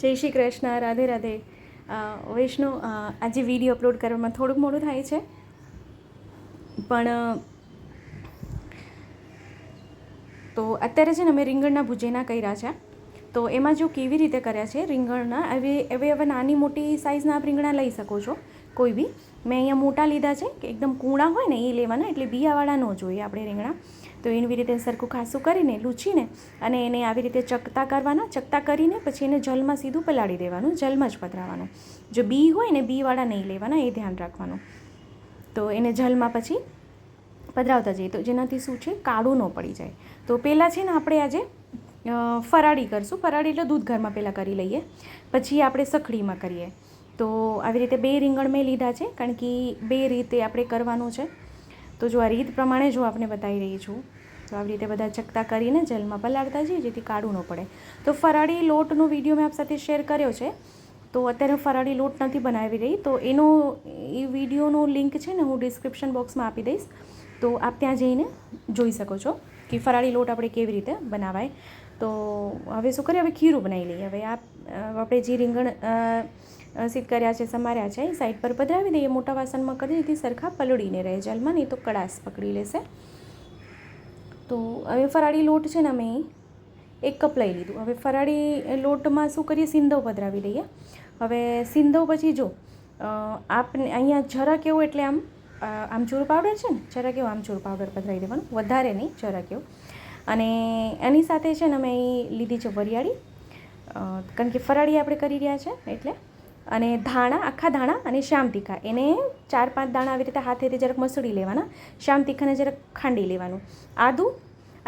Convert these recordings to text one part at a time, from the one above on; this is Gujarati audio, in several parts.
જય શ્રી કૃષ્ણ, રાધે રાધે. વૈષ્ણવ આજે વીડિયો અપલોડ કરવામાં થોડુંક મોડું થાય છે. પણ તો અત્યારે છે ને અમે રીંગણના ભુજેના કર્યા છે. તો એમાં જો કેવી રીતે કર્યા છે રીંગણના, હવે હવે હવે નાની મોટી સાઇઝના આપ રીંગણા લઈ શકો છો, કોઈ બી. મેં અહીંયા મોટા લીધા છે, કે એકદમ કૂણા હોય ને એ લેવાના, એટલે બિયાવાળા ન જોઈએ આપણે રીંગણા. તો એવી રીતે સરખું ખાસું કરીને લૂછીને અને એને આવી રીતે ચકતા કરવાના, ચકતા કરીને પછી એને જલમાં સીધું પલાળી દેવાનું, જલમાં જ પધરાવાનું. જો બી હોય ને બીવાળા નહીં લેવાના, એ ધ્યાન રાખવાનું. તો એને જલમાં પછી પધરાવતા જઈએ. તો જેનાથી શું છે? કાળું ન પડી જાય. તો પહેલાં છે ને આપણે આજે ફરાળી કરશું. ફરાળી એટલે દૂધ ઘરમાં પહેલાં કરી લઈએ. પછી આપણે સખડીમાં કરીએ. તો આવી રીતે બે રીંગણ મેં લીધા છે. કારણ કે બે રીતે આપણે કરવાનું છે. તો જો આ રીત પ્રમાણે જો આપને બતાવી રહી છું, તો આવી રીતે બધા ચકતા કરીને જેલમાં પલાળતા જઈએ જેથી કાઢું ન પડે. તો ફરાળી લોટનો વીડિયો મેં આપ સાથે શેર કર્યો છે. તો અત્યારે હું ફરાળી લોટ નથી બનાવી રહી, તો એનો એ વિડીયોનો લિંક છે ને હું ડિસ્ક્રિપ્શન બોક્સમાં આપી દઈશ. તો આપ ત્યાં જઈને જોઈ શકો છો કે ફરાળી લોટ આપણે કેવી રીતે બનાવાય. તો હવે શું કરીએ? હવે ખીરું બનાવી લઈએ. હવે આ આપણે જે રીંગણ સીધ કર્યા છે, સમાર્યા છે, એ સાઈડ પર પધરાવી દઈએ, મોટા વાસણમાં કરી દીધી, સરખા પલળીને રહે જલમાં, નહીં તો કડાશ પકડી લેશે. તો હવે ફરાળી લોટ છે ને અમે એક કપ લઈ લીધું. હવે ફરાળી લોટમાં શું કરીએ? સિંધવ પધરાવી દઈએ. હવે સિંધવ પછી જો આપને અહીંયા જરા કેવું એટલે આમ આમચૂર પાવડર છે ને, જરા કેવું આમચૂર પાવડર પધરાવી દેવાનું. વધારે નહીં, જરા કેવું. અને એની સાથે છે ને અમે લીધી છે વરિયાળી. કારણ કે ફરાળી આપણે કરી રહ્યા છે, એટલે અને ધાણા, આખા ધાણા અને શ્યામ તીખા. એને ચાર, પાંચ દાણા આવી રીતે હાથેથી જરાક મસળી લેવાના. શ્યામ તીખાને જરાક ખાંડી લેવાનું. આદું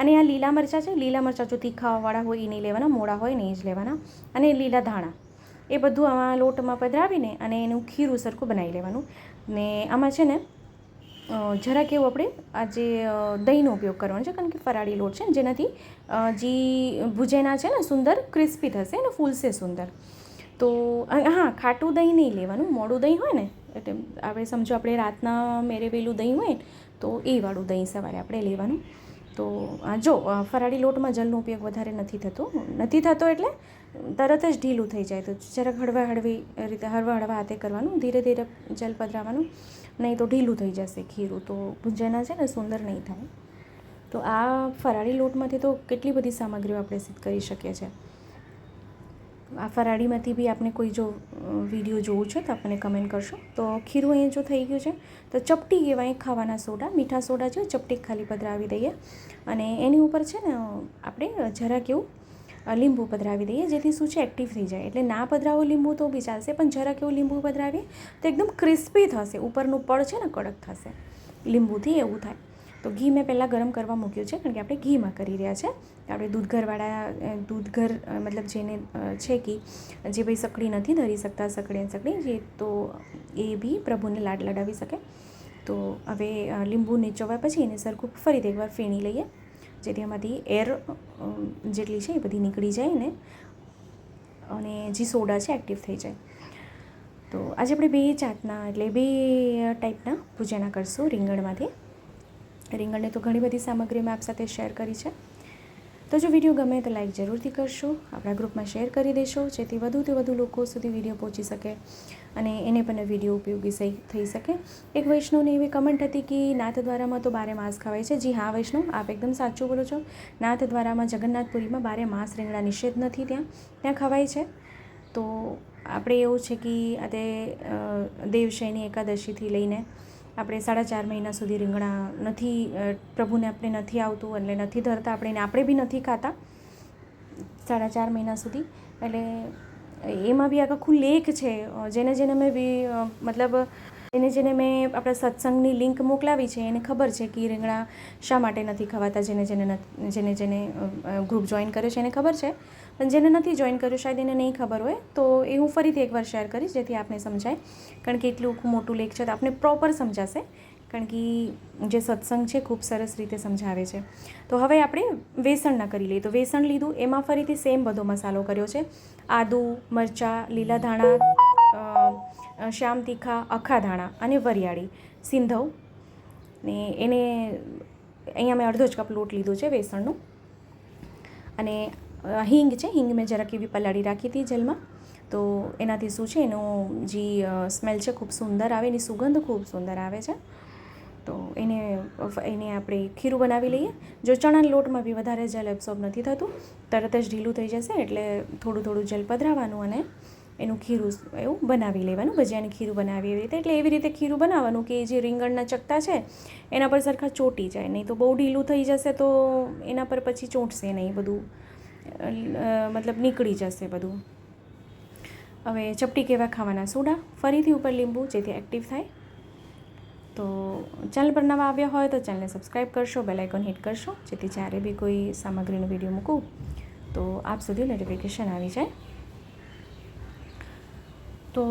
અને આ લીલા મરચાં છે, લીલા મરચાં જો તીખાવાળા હોય એ નહીં લેવાના મોડા હોય ને એ જ લેવાના. અને લીલા ધાણા. એ બધું આમાં લોટમાં પધરાવીને અને એનું ખીરું સરખું બનાવી લેવાનું. ને આમાં છે ને જરાક એવું આપણે આજે દહીંનો ઉપયોગ કરવાનો છે, કારણ કે ફરાળી લોટ છે જેનાથી જે ભુજેના છે ને, સુંદર, ક્રિસ્પી થશે અને ફૂલશે સુંદર. તો હા, ખાટું દહીં નહીં લેવાનું, મોડું દહીં હોય ને, એટલે આપણે સમજો આપણે રાતના મેરેવેલું દહીં હોય, તો એ વાળું દહીં સવારે આપણે લેવાનું. તો જો ફરાળી લોટમાં જલનો ઉપયોગ વધારે નથી થતો. નથી થતો એટલે તરત જ ઢીલું થઈ જાય. તો જરાક હળવા હળવી રીતે, હળવા હળવા હાથે કરવાનું, ધીરે ધીરે જલ પધરાવવાનું નહીં તો ઢીલું થઈ જશે ખીરું. તો ભૂંજાના છે ને સુંદર નહીં થાય. તો આ ફરાળી લોટમાંથી તો કેટલી બધી સામગ્રીઓ આપણે સિદ્ધ કરી શકીએ છીએ. આ ફરાળીમાંથી બી આપણે કોઈ જો વીડિયો જોવું છે તો આપણને કમેન્ટ કરશો. તો ખીરું અહીંયા જો થઈ ગયું છે, તો ચપટી કહેવાય ખાવાના સોડા, મીઠા સોડા છે, ચપટી ખાલી પધરાવી દઈએ. અને એની ઉપર છે ને આપણે જરાક એવું લીંબુ પધરાવી દઈએ, જેથી શું છે એક્ટિવ થઈ જાય. એટલે ના પધરાવો લીંબુ તો બી ચાલશે, પણ જરાક એવું લીંબુ પધરાવીએ તો એકદમ ક્રિસ્પી થશે. ઉપરનું પડ છે ને, કડક થશે. લીંબુથી એવું થાય. તો ઘી મેં પહેલાં ગરમ કરવા મૂક્યું છે કારણ કે આપણે ઘીમાં કરી રહ્યા છે. આપણે દૂધઘરવાળા દૂધઘર મતલબ જેને છે કે, જે ભાઈ સકડી નથી ધરી શકતા, સકડી સકડી, જે તો એ બી પ્રભુને લાડ લડાવી શકે. તો હવે લીંબુ નીચોવા પછી એને સરખું ફરીથી એકવાર ફીણી લઈએ. જેથી એમાંથી એર જેટલી છે એ બધી નીકળી જાય ને, અને જે સોડા છે એક્ટિવ થઈ જાય. તો આજે આપણે બે જાતના એટલે બે ટાઈપના પૂજાના કરશું રીંગણમાંથી. રીંગણને તો ઘણી બધી સામગ્રી મેં આપ સાથે શેર કરી છે. તો જો વીડિયો ગમે તો લાઈક જરૂરથી કરશો, આપણા ગ્રુપમાં શેર કરી દેશો, જેથી વધુથી વધુ લોકો સુધી વીડિયો પહોંચી શકે અને એને પણ વીડિયો ઉપયોગી થઈ શકે. એક વૈષ્ણવની એવી કમેન્ટ હતી કે નાથ દ્વારામાં તો બારે માસ ખવાય છે. જી હા વૈષ્ણવ, આપ એકદમ સાચું બોલો છો. નાથ દ્વારામાં જગન્નાથપુરીમાં બારે માસ રીંગણા નિષેધ નથી ત્યાં. ત્યાં ખવાય છે. તો આપણે એવું છે કે આજે દેવશયની એકાદશીથી લઈને આપણે સાડા ચાર મહિના સુધી રીંગણા નથી પ્રભુને આપણે નથી આવતું એટલે નથી ધરતા, આપણે એને આપણે બી નથી ખાતા સાડા ચાર મહિના સુધી. એટલે એમાં બી આખું લેખ છે જેને જેને મેં બી મતલબ એને જેને મેં આપણા સત્સંગની લિંક મોકલાવી છે, એને ખબર છે કે રીંગણા શા માટે નથી ખવાતા, જેને જેને જેને જેને ગ્રુપ જોઈન કર્યો છે, એને ખબર છે. પણ જેને નથી જોઈન કર્યું, શાયદ એને નહીં ખબર હોય, તો એ હું ફરીથી એકવાર શેર કરીશ, જેથી આપને સમજાય. કારણ કે એટલું મોટું લેખ છે તો આપને પ્રોપર સમજાશે. કારણ કે જે સત્સંગ છે, ખૂબ સરસ રીતે સમજાવે છે. તો હવે આપણે વેસણના કરી લઈએ. તો વેસણ લીધું, એમાં ફરીથી સેમ બધો મસાલો કર્યો છે. આદુ, મરચાં, લીલા ધાણા શ્યામ તીખા, અખા ધાણા અને વરિયાળી. સિંધવ ને એને, અહીંયા મેં અડધો જ કપ લોટ લીધો છે વેસણનું. અને હિંગ છે. હિંગ મેં જરાક એવી પલાળી રાખી હતી જેલમાં. તો એનાથી શું છે? એનું જે સ્મેલ છે ખૂબ સુંદર આવે એની સુગંધ ખૂબ સુંદર આવે છે. તો એને એને આપણે ખીરું બનાવી લઈએ. જો ચણાના લોટમાં બી વધારે જેલ એબ્સોર્બ નથી થતું, તરત જ ઢીલું થઈ જશે એટલે થોડું થોડું જેલ પધરાવાનું અને એનું ખીરું એવું બનાવી લેવાનું. ભજીયાની ખીરું બનાવી એવી રીતે. એટલે એવી રીતે ખીરું બનાવવાનું કે જે રીંગણના ચકતા છે, એના પર સરખા ચોંટી જાય. નહીં તો બહુ ઢીલું થઈ જશે તો એના પર પછી ચોંટશે નહીં બધું. મતલબ નીકળી જશે બધું. હવે ચપટી કેવા ખાવાના સોડા, ફરીથી ઉપર લીંબુ, જેથી એક્ટિવ થાય. તો ચેનલ પર નવા આવ્યા હોય તો ચેનલને સબસ્ક્રાઈબ કરશો બેલ આઇકોન હિટ કરશો, જેથી જ્યારે બી કોઈ સામગ્રીનો વીડિયો મૂકું, તો આપ સુધી નોટિફિકેશન આવી જાય. તો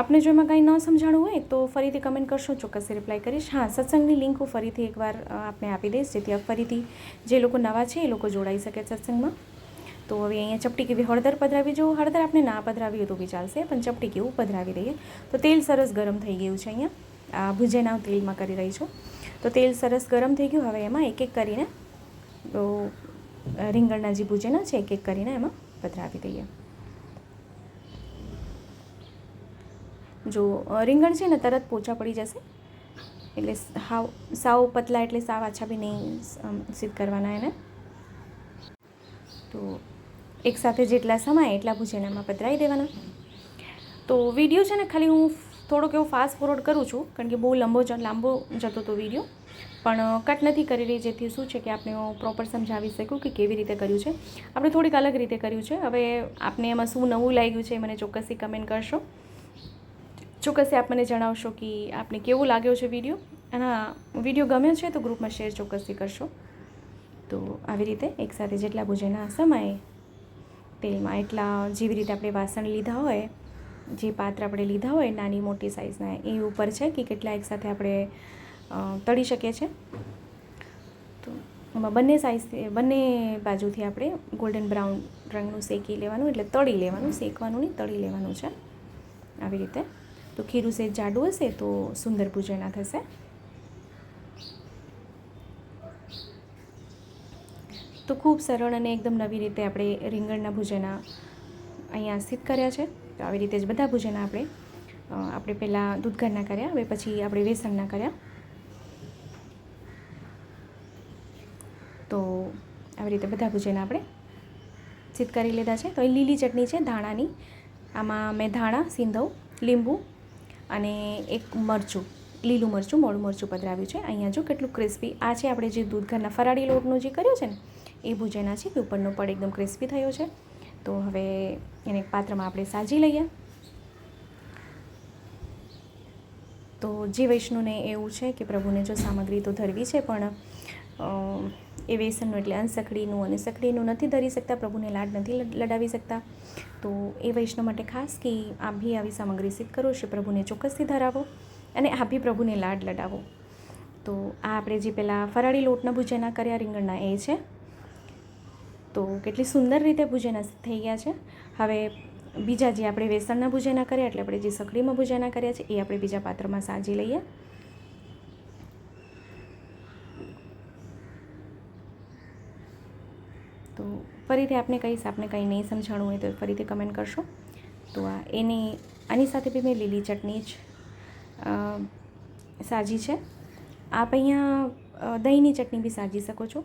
આપને જો એમાં કાંઈ ન સમજાણું હોય તો ફરીથી કમેન્ટ કરશો, ચોક્કસ રિપ્લાય કરીશ. હા, સત્સંગની લિંક હું ફરીથી એકવાર આપને આપી દઈશ, જેથી ફરીથી જે લોકો નવા છે એ લોકો જોડાઈ શકે સત્સંગમાં. તો હવે અહીંયા ચપટી કેવી હળદર પધરાવી, જો હળદર આપણે ના પધરાવી હોય તો બી ચાલશે, પણ ચપટી કેવું પધરાવી દઈએ. તો તેલ સરસ ગરમ થઈ ગયું છે અહીંયા. આ ભુજેના તેલમાં કરી રહી છું. તો તેલ સરસ ગરમ થઈ ગયું. હવે એમાં એક એક કરીને, તો રીંગણના જે ભુજેના છે એક એક કરીને એમાં પધરાવી દઈએ. જો રીંગણ છે ને તરત પોચા પડી જશે. એટલે હાવ, સાવ પતલા એટલે સાવ આછા બી નહીં સિદ્ધ કરવાના એને. તો એકસાથે જેટલા સમાય, એટલા ભુજેનામાં પધરાવી દેવાના. તો વીડિયો છે ને ખાલી હું થોડોક એવો ફાસ્ટ ફોરવર્ડ કરું છું, કારણ કે બહુ લાંબો લાંબો જતો હતો વીડિયો પણ કટ નથી કરી રહી જેથી શું છે કે આપણે હું પ્રોપર સમજાવી શકું કે કેવી રીતે કર્યું છે. આપણે થોડીક અલગ રીતે કર્યું છે. હવે આપને એમાં શું નવું લાગ્યું છે એ મને ચોક્કસથી કમેન્ટ કરશો. ચોક્કસથી આપ મને જણાવશો કે આપને કેવો લાગ્યો છે વીડિયો અને વીડિયો ગમ્યો છે તો ગ્રુપમાં શેર ચોક્કસથી કરશો. તો આવી રીતે એકસાથે જેટલા ભોજનના સમયે તેલમાં એટલા જેવી રીતે આપણે વાસણ લીધા હોય, જે પાત્ર આપણે લીધા હોય નાની મોટી સાઇઝના એ ઉપર છે કે કેટલા એકસાથે આપણે તળી શકીએ છીએ? તો એમાં બંને સાઇઝથી બંને બાજુથી આપણે ગોલ્ડન બ્રાઉન રંગનું શેકી લેવાનું, એટલે તળી લેવાનું, શેકવાનું નહીં, તળી લેવાનું છે. આવી રીતે. તો ખીરું સેજ જાડું હશે તો સુંદર પૂજના થશે. તો ખૂબ સરળ અને એકદમ નવી રીતે આપણે રીંગણના ભુજના અહીંયા સ્થિત કર્યા છે. તો આવી રીતે જ બધા ભુજના આપણે આપણે પહેલાં દૂધઘરના કર્યા, હવે પછી આપણે વેસણના કર્યા. તો આવી રીતે બધા ભુજના આપણે સ્થિત કરી લીધા છે. તો એ લીલી ચટણી છે ધાણાની. આમાં મેં ધાણા, સિંધવ, લીંબુ અને એક મરચું, લીલું મરચું મોડું મરચું પધરાવ્યું છે. અહીંયા જો કેટલું ક્રિસ્પી આ છે આપણે જે દૂધ ઘરના ફરાળી લોટનું જે કર્યું છે ને એ ભુજેના છે કે ઉપરનો પડ એકદમ ક્રિસ્પી થયો છે. તો હવે એને એક પાત્રમાં આપણે સાજી લઈએ. તો જે વૈષ્ણુને એવું છે કે પ્રભુને જો સામગ્રી તો ધરવી છે, પણ એ વેસનનું એટલે અનસકડીનું અને સકડીનું નથી ધરી શકતા, પ્રભુને લાડ નથી લડાવી શકતા. તો એ વૈષ્ણવ માટે ખાસ કે આપ બી આવી સામગ્રી સિદ્ધ કરો છો પ્રભુને ચોક્કસથી ધરાવો અને આપ બી પ્રભુને લાડ લડાવો. તો આ આપણે જે પેલા ફરાળી લોટના ભુજેના કર્યા રીંગણના એ છે. તો કેટલી સુંદર રીતે ભુજેના થઈ ગયા છે. હવે બીજા જે આપણે વેસણના ભુજેના કર્યા એટલે આપણે જે સકડીમાં ભુજેના કર્યા છે એ આપણે બીજા પાત્રમાં સાજી લઈએ. તો ફરીથી આપને કહીશ, આપને કંઈ નહીં સમજાણું હોય તો ફરીથી કમેન્ટ કરશો. તો આ એની, આની સાથે બી મેં લીલી ચટણી જ સાજી છે. આપ અહીંયા દહીંની ચટણી બી સાજી શકો છો.